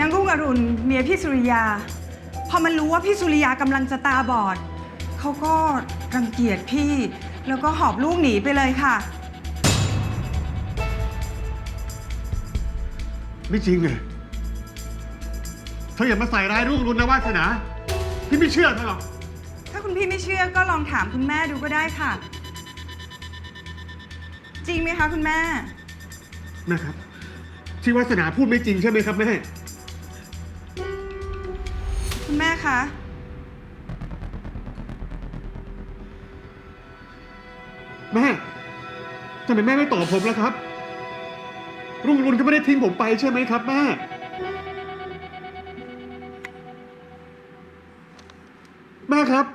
นางรุ่งอรุณเมียพี่สุริยา พอมันรู้ว่าพี่สุริยากำลังจะตาบอด เขาก็รังเกียจพี่ แล้วก็หอบลูกหนีไปเลยค่ะ ไม่จริงไงเธออย่ามาใส่ร้ายรุ่งรุนนะวาสนาพี่ไม่เชื่อเธอหรอก ถ้าคุณพี่ไม่เชื่อก็ลองถามคุณแม่ดูก็ได้ค่ะ จริงไหมคะคุณแม่ แม่ครับ ที่วาสนาพูดไม่จริงใช่ไหมครับแม่ คุณแม่คะ แม่ทำไมแม่ไม่ตอบผมล่ะครับ รุ่งรุนก็ไม่ได้ทิ้งผมไปใช่ไหมครับ แม่ แม่ครับ